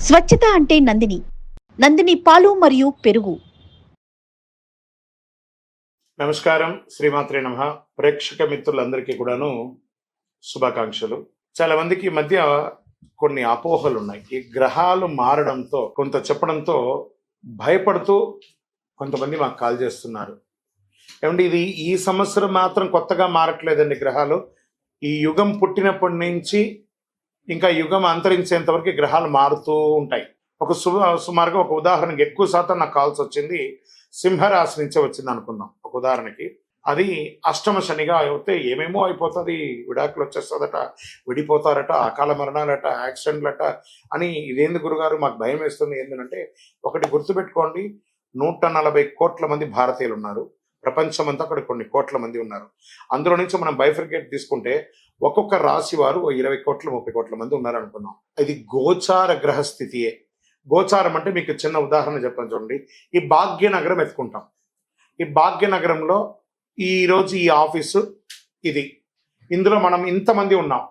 స్వచ్ఛత అంటే నందిని. నందిని పాలు మరియు పెరుగు. నమస్కారం శ్రీమాత్రే నమ. ప్రేక్షక మిత్రులందరికీ కూడాను శుభాకాంక్షలు. చాలా మందికి ఈ మధ్య కొన్ని అపోహలు ఉన్నాయి. ఈ గ్రహాలు మారడంతో కొంత చెప్పడంతో భయపడుతూ కొంతమంది మాకు కాల్ చేస్తున్నారు. ఏమంటే ఇది ఈ సంవత్సరం మాత్రం కొత్తగా మారట్లేదండి గ్రహాలు? ఈ యుగం పుట్టినప్పటి నుంచి ఇంకా యుగం అంతరించేంత వరకు గ్రహాలు మారుతూ ఉంటాయి. ఒక సు సుమారుగా ఒక ఉదాహరణకి ఎక్కువ శాతం నాకు కాల్స్ వచ్చింది సింహరాశి నుంచే వచ్చింది అనుకుందాం. ఒక ఉదాహరణకి. అది అష్టమ శనిగా అయితే ఏమేమో అయిపోతుంది విడాకులు వచ్చేస్తుందట విడిపోతారట అకాల మరణాలట యాక్సిడెంట్లట అని ఇదేంది గురుగారు? మాకు భయం వేస్తుంది. ఏంటంటే ఒకటి గుర్తుపెట్టుకోండి నూట నలభై కోట్ల మంది భారతీయులు ఉన్నారు. ప్రపంచమంతా అక్కడ కొన్ని కోట్ల మంది ఉన్నారు. అందులో నుంచి మనం బైఫర్గేట్ తీసుకుంటే ఒక్కొక్క రాశి వారు ఓ ఇరవై కోట్ల ముప్పై కోట్ల మంది ఉన్నారనుకున్నాం. ఇది గోచార గ్రహ స్థితియే గోచారం అంటే మీకు చిన్న ఉదాహరణ చెప్పాను చూడండి. ఈ భాగ్యనగరం ఎత్తుకుంటాం. ఈ భాగ్యనగరంలో ఈరోజు ఈ ఆఫీసు ఇది. ఇందులో మనం ఇంతమంది ఉన్నాం.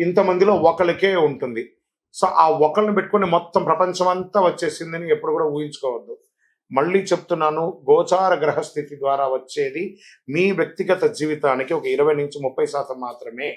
ఇంతమందిలో ఒకరికే ఉంటుంది. సో ఆ ఒకరిని పెట్టుకుని మొత్తం ప్రపంచం అంతా వచ్చేసిందని ఎప్పుడు కూడా ఊహించుకోవద్దు. మళ్ళీ చెప్తున్నాను గోచార గ్రహ స్థితి ద్వారా వచ్చేది మీ వ్యక్తిగత జీవితానికి ఒక ఇరవై నుంచి ముప్పై శాతం మాత్రమే.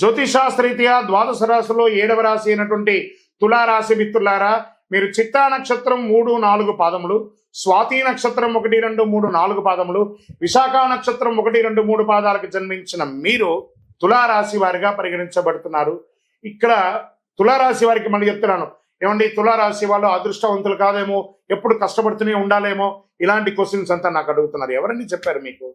జ్యోతిషాస్త్రరీత్యా ద్వాదశ రాశిలో ఏడవ రాశి అయినటువంటి తులారాశి మిత్రులారా మీరు చిత్తా నక్షత్రం మూడు నాలుగు పాదములు స్వాతి నక్షత్రం ఒకటి రెండు మూడు నాలుగు పాదములు విశాఖ నక్షత్రం ఒకటి రెండు మూడు పాదాలకు జన్మించిన మీరు తులారాశి వారిగా పరిగణించబడుతున్నారు. ఇక్కడ తులారాశి వారికి మళ్ళీ చెప్తున్నాను. ఏమండి తులారాశి వాళ్ళు అదృష్టవంతులు కాదేమో ఎప్పుడు కష్టపడుతూనే ఉండాలేమో ఇలాంటి క్వశ్చన్స్ అంతా నాకు అడుగుతున్నారు. ఎవరండి చెప్పారు మీకు?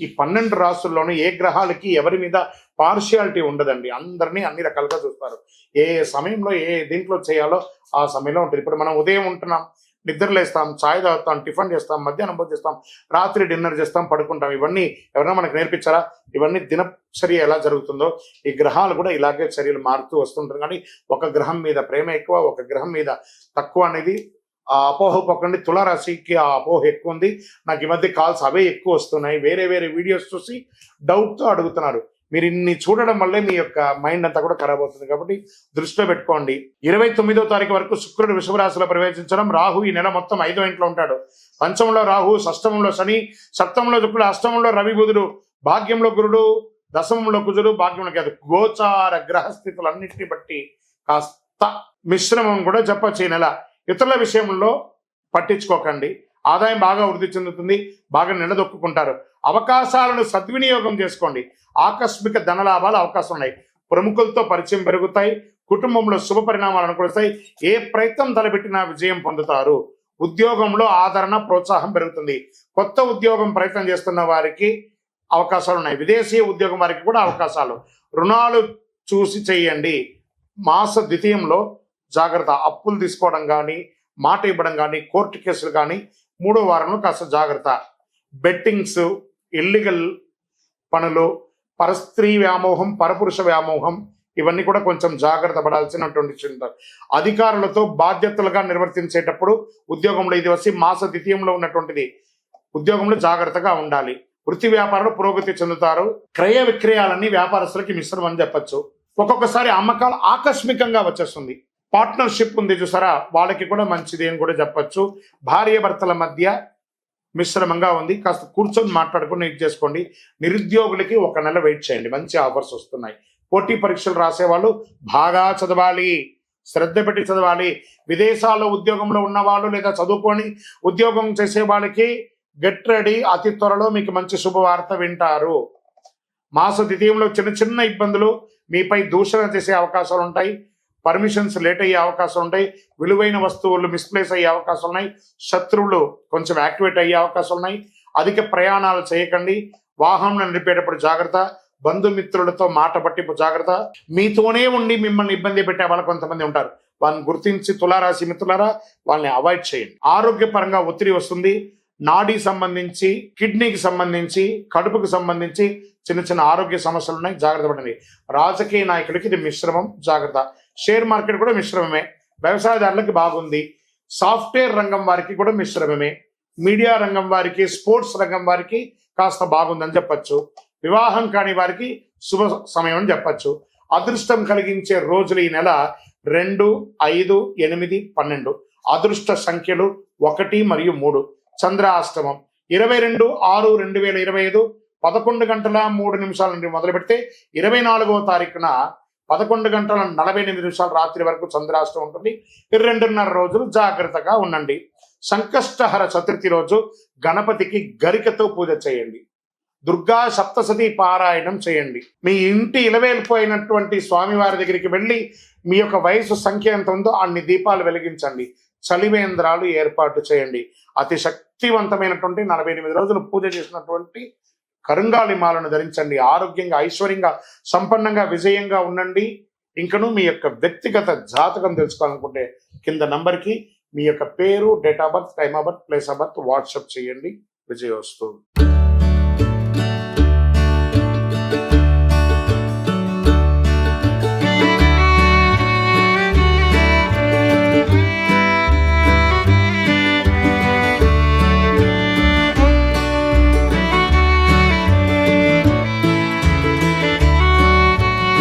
ఈ పన్నెండు రాసుల్లోనూ ఏ గ్రహాలకి ఎవరి మీద పార్షియాలిటీ ఉండదండి. అందరినీ అన్ని రకాలుగా చూస్తారు. ఏ సమయంలో ఏ దీంట్లో చేయాలో ఆ సమయంలో ఉంటుంది. ఇప్పుడు మనం ఉదయం ఉంటున్నాం నిద్రలేస్తాం ఛాయ్ తాగుతాం టిఫిన్ చేస్తాం మధ్యాహ్నం భోజనం చేస్తాం రాత్రి డిన్నర్ చేస్తాం పడుకుంటాం. ఇవన్నీ ఎవరైనా మనకు నేర్పించారా? ఇవన్నీ దినచర్య ఎలా జరుగుతుందో ఈ గ్రహాలు కూడా ఇలాగే చర్యలు మారుతూ వస్తుంటారు. కానీ ఒక గ్రహం మీద ప్రేమ ఎక్కువ ఒక గ్రహం మీద తక్కువ అనేది ఆ అపోహ పక్కండి తులారాశికి ఆ అపోహ ఎక్కువ ఉంది నాకు ఈ మధ్య కాల్స్ అవే ఎక్కువ వస్తున్నాయి. వేరే వేరే వీడియోస్ చూసి డౌట్తో అడుగుతున్నారు. మీరు ఇన్ని చూడడం వల్లే మీ యొక్క మైండ్ అంతా కూడా ఖరాబ్ అవుతుంది కాబట్టి దృష్టిలో పెట్టుకోండి. ఇరవై తొమ్మిదో తారీఖు వరకు శుక్రుడు వృషభరాశిలో ప్రవేశించడం. రాహు ఈ నెల మొత్తం ఐదో ఇంట్లో ఉంటాడు. పంచంలో రాహు షష్టమంలో శని సప్తమంలో శుక్రుడు అష్టమంలో రవి బుధుడు భాగ్యంలో గురుడు దశమంలో కుజుడు భాగ్యంలో కాదు గోచార గ్రహస్థితులన్నింటినీ బట్టి కాస్త మిశ్రమం కూడా చెప్పచ్చు ఈ నెల. ఇతరుల విషయంలో పట్టించుకోకండి. ఆదాయం బాగా వృద్ధి చెందుతుంది బాగా నిలదొక్కుంటారు అవకాశాలను సద్వినియోగం చేసుకోండి. ఆకస్మిక ధనలాభాలు అవకాశం ఉన్నాయి. ప్రముఖులతో పరిచయం పెరుగుతాయి కుటుంబంలో శుభ పరిణామాలు అనుకూలిస్తాయి. ఏ ప్రయత్నం తలపెట్టినా విజయం పొందుతారు. ఉద్యోగంలో ఆదరణ ప్రోత్సాహం పెరుగుతుంది. కొత్త ఉద్యోగం ప్రయత్నం చేస్తున్న వారికి అవకాశాలు ఉన్నాయి. విదేశీ ఉద్యోగం వారికి కూడా అవకాశాలు. రుణాలు చూసి చేయండి. మాస ద్వితీయంలో జాగ్రత్త అప్పులు తీసుకోవడం కానీ మాట ఇవ్వడం కానీ కోర్టు కేసులు కానీ మూడో వారంలో కాస్త జాగ్రత్త. బెట్టింగ్స్ ఇల్లీగల్ పనులు పరస్త్రీ వ్యామోహం పరపురుష వ్యామోహం ఇవన్నీ కూడా కొంచెం జాగ్రత్త పడాల్సినటువంటి చింత అధికారులతో బాధ్యతలుగా నిర్వర్తించేటప్పుడు ఉద్యోగంలో ఇది వచ్చి మాస ద్వితీయంలో ఉన్నటువంటిది. ఉద్యోగంలో జాగ్రత్తగా ఉండాలి. వృత్తి వ్యాపారంలో పురోగతి చెందుతారు. క్రయ విక్రయాలన్నీ వ్యాపారస్తులకి మిశ్రమం అని చెప్పచ్చు. ఒక్కొక్కసారి అమ్మకాలు ఆకస్మికంగా వచ్చేస్తుంది. పార్ట్నర్షిప్ ఉంది చూసారా? వాళ్ళకి కూడా మంచిది అని కూడా చెప్పచ్చు. భార్య భర్తల మధ్య మిశ్రమంగా ఉంది. కాస్త కూర్చొని మాట్లాడుకుని ఇది చేసుకోండి. నిరుద్యోగులకి ఒక నెల వెయిట్ చేయండి. మంచి ఆఫర్స్ వస్తున్నాయి. పోటీ పరీక్షలు రాసేవాళ్ళు బాగా చదవాలి. శ్రద్ధ పెట్టి చదవాలి. విదేశాల్లో ఉద్యోగంలో ఉన్నవాళ్ళు లేదా చదువుకొని ఉద్యోగం చేసే వాళ్ళకి గెట్ రెడీ అతి త్వరలో మీకు మంచి శుభవార్త వింటారు. మాస ద్వితీయంలో చిన్న చిన్న ఇబ్బందులు మీపై దూషణ చేసే అవకాశాలు ఉంటాయి పర్మిషన్స్ లేట్ అయ్యే అవకాశం ఉంటాయి. విలువైన వస్తువులు మిస్ప్లేస్ అయ్యే అవకాశం ఉన్నాయి. శత్రువులు కొంచెం యాక్టివేట్ అయ్యే అవకాశం ఉన్నాయి. అధిక ప్రయాణాలు చేయకండి. వాహనం నడిపేటప్పుడు జాగ్రత్త. బంధుమిత్రులతో మాట పట్టింపు జాగ్రత్త. మీతోనే ఉండి మిమ్మల్ని ఇబ్బంది పెట్టే వాళ్ళు కొంతమంది ఉంటారు. వాళ్ళని గుర్తించి తులారాశి మిత్రులారా వాళ్ళని అవాయిడ్ చేయండి. ఆరోగ్యపరంగా ఒత్తిడి వస్తుంది. నాడీ సంబంధించి కిడ్నీకి సంబంధించి కడుపుకి సంబంధించి చిన్న చిన్న ఆరోగ్య సమస్యలు ఉన్నాయి. జాగ్రత్త పడండి. రాజకీయ నాయకులకి ఇది మిశ్రమం. జాగ్రత్త. షేర్ మార్కెట్ కూడా మిశ్రమమే. వ్యవసాయదారులకి బాగుంది. సాఫ్ట్వేర్ రంగం వారికి కూడా మిశ్రమమే. మీడియా రంగం వారికి స్పోర్ట్స్ రంగం వారికి కాస్త బాగుందని చెప్పచ్చు. వివాహం కాని వారికి శుభ సమయం అని చెప్పచ్చు. అదృష్టం కలిగించే రోజులు ఈ నెల రెండు ఐదు ఎనిమిది పన్నెండు. అదృష్ట సంఖ్యలు ఒకటి మరియు మూడు. చంద్రాష్టమం. ఇరవై రెండు ఆరు రెండు వేల ఇరవై ఐదు. పదకొండు గంటల మూడు నిమిషాల నుండి మొదలు పెడితే ఇరవై నాలుగవ తారీఖున పదకొండు గంటల నలభై ఎనిమిది నిమిషాల రాత్రి వరకు చంద్రాష్టం ఉంటుంది. రెండున్నర రోజులు జాగ్రత్తగా ఉండండి. సంకష్టహర చతుర్థి రోజు గణపతికి గరికతో పూజ చేయండి. దుర్గా సప్తసతి పారాయణం చేయండి. మీ ఇంటి ఇలవేలిపోయినటువంటి స్వామివారి దగ్గరికి వెళ్ళి మీ యొక్క వయసు సంఖ్య ఎంత ఉందో అన్ని దీపాలు వెలిగించండి. చలివేంద్రాలు ఏర్పాటు చేయండి. అతి శక్తివంతమైనటువంటి నలభై ఎనిమిది రోజులు పూజ చేసినటువంటి కరుంగాలి మాలను ధరించండి. ఆరోగ్యంగా ఐశ్వర్యంగా సంపన్నంగా విజయంగా ఉండండి. ఇంకను మీ యొక్క వ్యక్తిగత జాతకం తెలుసుకోవాలనుకుంటే కింద నంబర్కి మీ యొక్క పేరు date of birth time of birth place of birth WhatsApp చేయండి. విజయోస్తు.